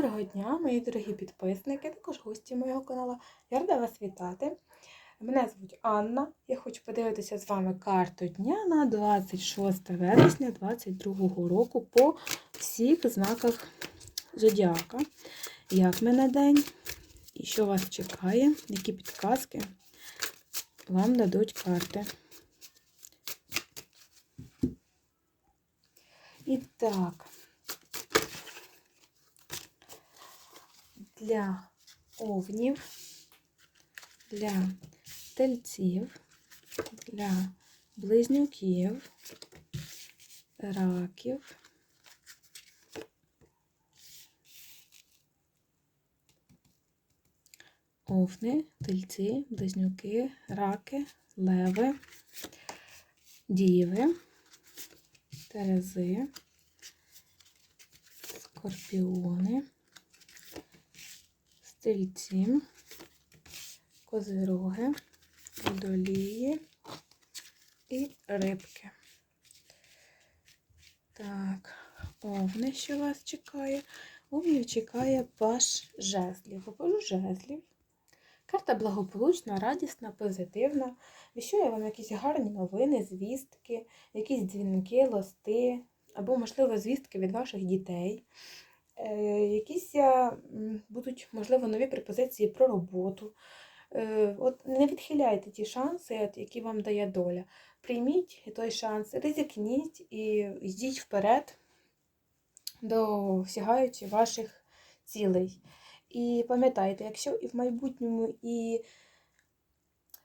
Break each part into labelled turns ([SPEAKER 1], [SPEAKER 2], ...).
[SPEAKER 1] Доброго дня, мої дорогі підписники, також гості моєго каналу. Я рада вас вітати. Мене звуть Анна. Я хочу подивитися з вами карту дня на 26 вересня 2022 року по всіх знаках Зодіака. Як мене день і що вас чекає, які підказки вам дадуть карти. І так. Для овнів, для тельців, для близнюків, раків, овни, тельці, близнюки, раки, леви, діви, терези, скорпіони стрільці, козироги, водолії і рибки. Так, овни, що вас чекає? Овнів чекає паш жезлів. Покажу жезлів. Карта благополучна, радісна, позитивна. Віщує вам якісь гарні новини, звістки, якісь дзвінки, лости, або, можливо, звістки від ваших дітей. Е, якісь будуть, можливо, нові пропозиції про роботу. Е, от Не відхиляйте ті шанси, які вам дає доля. Прийміть той шанс, ризикніть і йдіть вперед, досягаючи ваших цілей. І пам'ятайте, якщо і в майбутньому і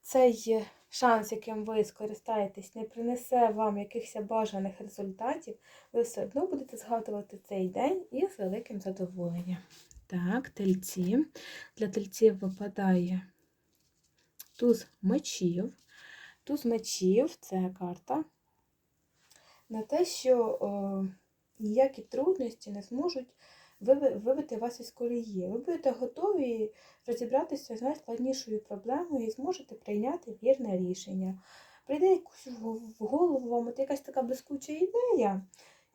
[SPEAKER 1] цей шанс, яким ви скористаєтесь, не принесе вам якихось бажаних результатів, ви все одно будете згадувати цей день із великим задоволенням. Так, тельці. Для тельців випадає туз мечів. Туз мечів це карта на те, що о, ніякі трудності не зможуть вибити вас із колії. Ви будете готові розібратися з найскладнішою проблемою і зможете прийняти вірне рішення. Прийде якусь в голову вам от якась така блискуча ідея,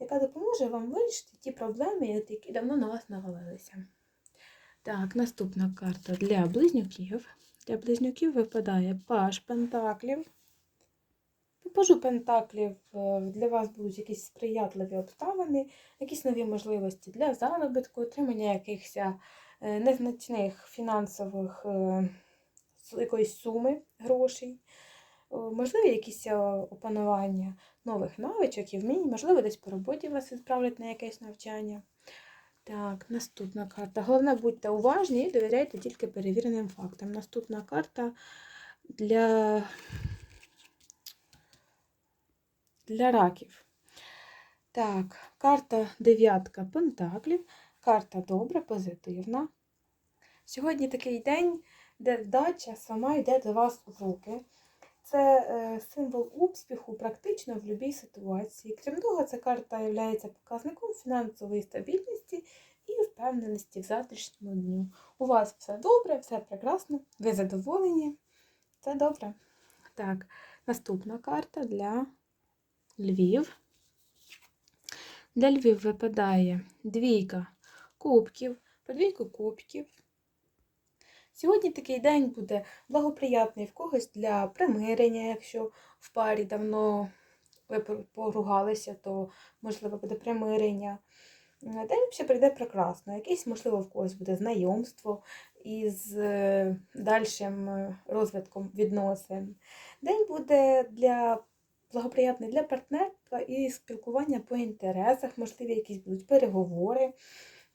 [SPEAKER 1] яка допоможе вам вирішити ті проблеми, які давно на вас навалилися. Так, наступна карта для близнюків. Для близнюків випадає паш пентаклів. Пажу Пентаклів е, для вас будуть якісь сприятливі обставини, якісь нові можливості для заробітку, отримання якихось е, незначних фінансових е, якоїсь суми грошей, можливо, якісь опанування нових навичок і вмінь, можливо, десь по роботі вас відправлять на якесь навчання. Так, наступна карта. Головне, будьте уважні і довіряйте тільки перевіреним фактам. Наступна карта для для раків. Так, карта дев'ятка пентаклів. Карта добра, позитивна. Сьогодні такий день, де вдача сама йде до вас в руки. Це е, символ успіху практично в будь-якій ситуації. Крім того, ця карта є показником фінансової стабільності і впевненості в завтрашньому дню. У вас все добре, все прекрасно, ви задоволені, все добре. Так, наступна карта для Львів. Для Львів випадає двійка кубків, подвійку кубків. Сьогодні такий день буде благоприятний в когось для примирення, якщо в парі давно ви поругалися, то, можливо, буде примирення. День ще прийде прекрасно. Якийсь, можливо, в когось буде знайомство із е, дальшим е, розвитком відносин. День буде для благоприятний для партнерства і спілкування по інтересах, можливі, якісь будуть переговори,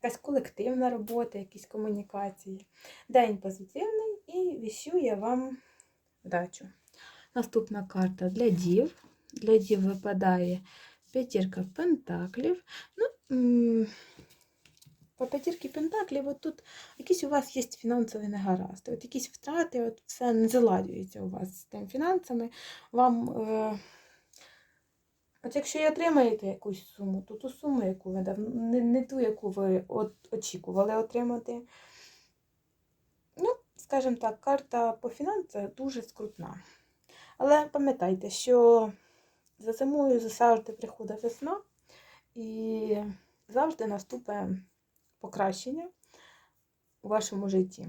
[SPEAKER 1] якась колективна робота, якісь комунікації. День позитивний і віщує вам вдачу. Наступна карта для дів. Для дів випадає п'ятірка пентаклів. Ну, по п'ятірки пентаклів, от тут якісь у вас є фінансові негаразди, от якісь втрати, от все не заладюється у вас з тим фінансами. Вам е, От якщо і отримаєте якусь суму, то ту суму, яку ви дав, не, не ту, яку ви от, очікували отримати. Ну, скажімо так, карта по фінансах дуже скрутна. Але пам'ятайте, що за зимою завжди приходить весна і завжди наступить покращення у вашому житті.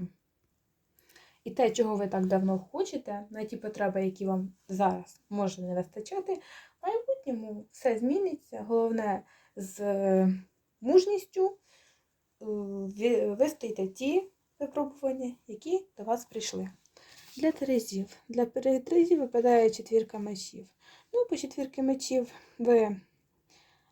[SPEAKER 1] І те, чого ви так давно хочете, на ті потреби, які вам зараз може не вистачати, в майбутньому все зміниться. Головне з е, мужністю е, ви- вистоїте ті випробування, які до вас прийшли. Для Терезів. Для Терезів випадає четвірка мечів. Ну, по четвірки мечів ви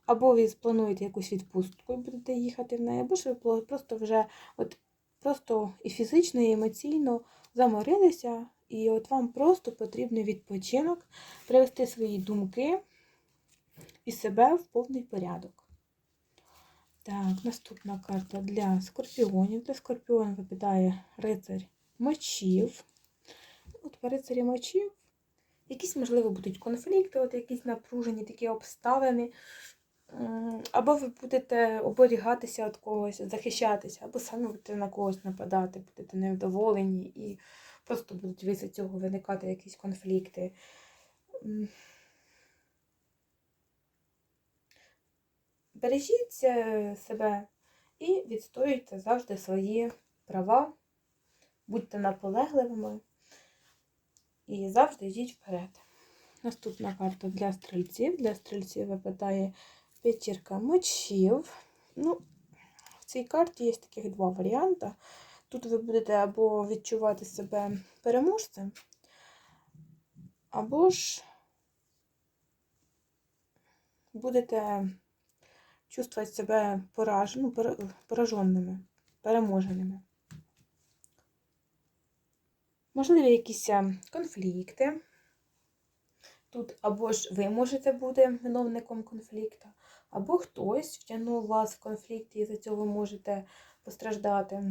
[SPEAKER 1] або ви сплануєте якусь відпустку і будете їхати в неї, або ж ви просто вже от просто і фізично, і емоційно заморилися, і от вам просто потрібний відпочинок, привести свої думки і себе в повний порядок. Так, наступна карта для скорпіонів. Для скорпіонів випадає рицарь мечів. От по рицарі мечів. Якісь, можливо, будуть конфлікти, от якісь напружені такі обставини. Або ви будете оберігатися від когось, захищатися, або самі будете на когось нападати, будете невдоволені і просто будуть від цього виникати якісь конфлікти. Бережіть е, себе і відстоюйте завжди свої права, будьте наполегливими і завжди йдіть вперед. Наступна карта для стрільців. Для стрільців випадає п'ятірка мечів. Ну, в цій карті є таких два варіанти. Тут ви будете або відчувати себе переможцем, або ж будете чувствувати себе пораж... ну, пораженими, переможеними. Можливі якісь е, конфлікти. Тут або ж ви можете бути виновником конфлікту, або хтось втягнув вас в конфлікт і за цього ви можете постраждати.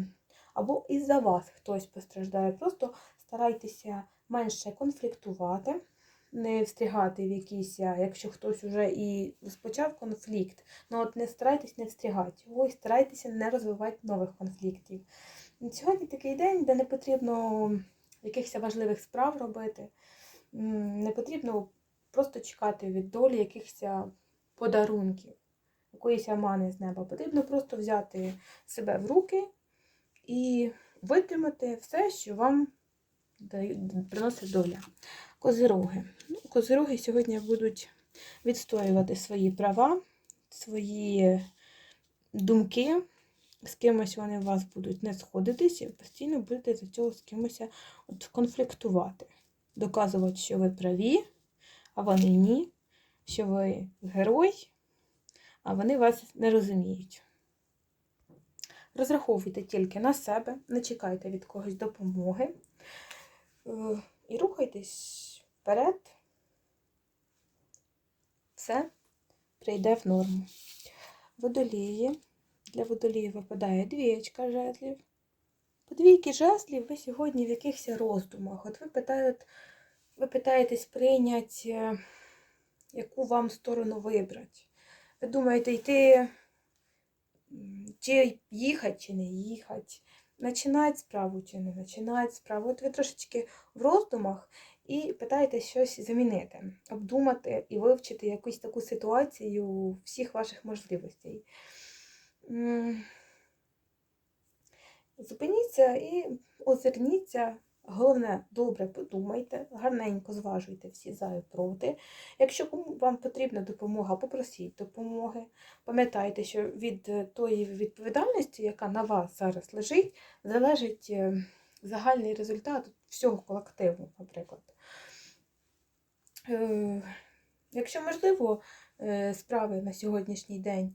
[SPEAKER 1] Або із-за вас хтось постраждає. Просто старайтеся менше конфліктувати, не встрягати в якісь, якщо хтось вже і розпочав конфлікт, ну от не старайтесь не встрягати його і старайтеся не розвивати нових конфліктів. Сьогодні такий день, де не потрібно якихось важливих справ робити. Не потрібно просто чекати від долі якихось подарунків, якоїсь мани з неба. Потрібно просто взяти себе в руки і витримати все, що вам приносить доля. Козироги. Ну, козироги сьогодні будуть відстоювати свої права, свої думки. З кимось вони у вас будуть не сходитись і постійно будете за цього з кимось конфліктувати. Доказувати, що ви праві, а вони ні, що ви герой, а вони вас не розуміють. Розраховуйте тільки на себе, не чекайте від когось допомоги. Е, І рухайтесь вперед. Все прийде в норму. Водолії. Для водолії випадає двієчка жезлів. По двійки жезлів ви сьогодні в якихось роздумах. От ви питаєте, ви питаєтесь прийняти, е, яку вам сторону вибрати. Ви думаєте, йти, чи їхати, чи не їхати, починати справу, чи не починати справу. От ви трошечки в роздумах і питаєтесь щось замінити, обдумати і вивчити якусь таку ситуацію всіх ваших можливостей. Зупиніться і озирніться. Головне, добре подумайте, гарненько зважуйте всі за і проти. Якщо вам потрібна допомога, попросіть допомоги. Пам'ятайте, що від е, тої відповідальності, яка на вас зараз лежить, залежить е, загальний результат всього колективу, наприклад. Е, Якщо можливо, справи на сьогоднішній день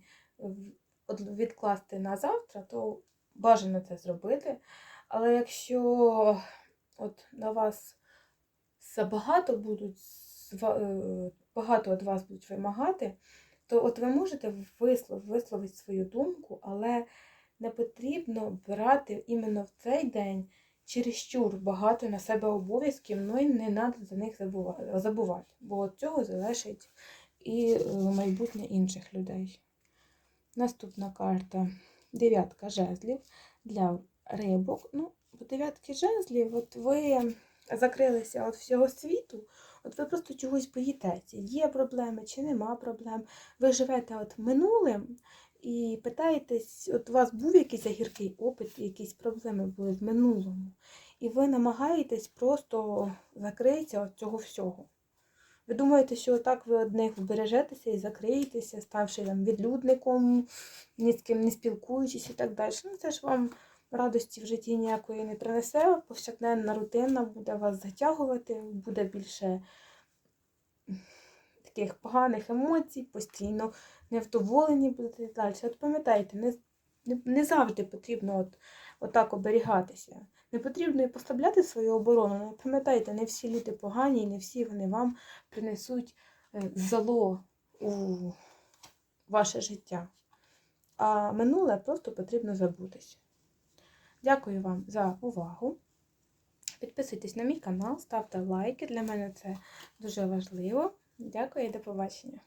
[SPEAKER 1] відкласти на завтра, то бажано це зробити. Але якщо от на вас забагато будуть е, багато від вас будуть вимагати, то от ви можете вислов, висловити свою думку, але не потрібно брати іменно в цей день чересчур багато на себе обов'язків, ну і не треба за них забувати, бо від цього залежить і е, майбутнє інших людей. Наступна карта дев'ятка жезлів для рибок. Ну, дев'ятки жезлів, от ви закрилися від всього світу, от ви просто чогось боїтеся. Є проблеми чи нема проблем. Ви живете от минулим і питаєтесь, от у вас був якийсь гіркий опит, якісь проблеми були в минулому, і ви намагаєтесь просто закритися від цього всього. Ви думаєте, що отак ви одних вбережетеся і закриєтеся, ставши там відлюдником, ні з ким не спілкуючись і так далі. Ну, це ж вам радості в житті ніякої не принесе. Повсякденна рутина буде вас затягувати, буде більше таких поганих емоцій, постійно невдоволені будете і далі. От пам'ятайте, не, не, завжди потрібно от, отак оберігатися. Не потрібно і поставляти свою оборону. але Пам'ятайте, не всі люди погані, і не всі вони вам принесуть е, зло у ваше життя. А минуле просто потрібно забутися. Дякую вам за увагу. Підписуйтесь на мій канал, ставте лайки. Для мене це дуже важливо. Дякую і до побачення.